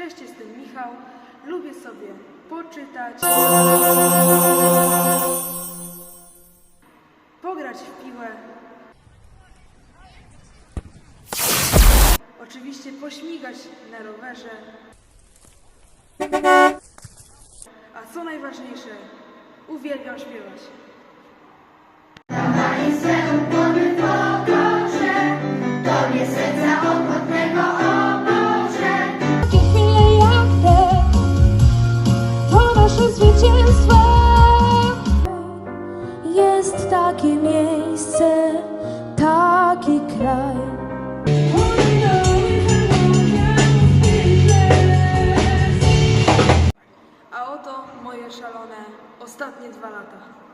Cześć, jestem Michał. Lubię sobie poczytać, pograć w piłę, oczywiście pośmigać na rowerze, a co najważniejsze, uwielbiam śpiewać. Zwycięstwo. Jest takie miejsce, taki kraj. A oto moje szalone ostatnie dwa lata.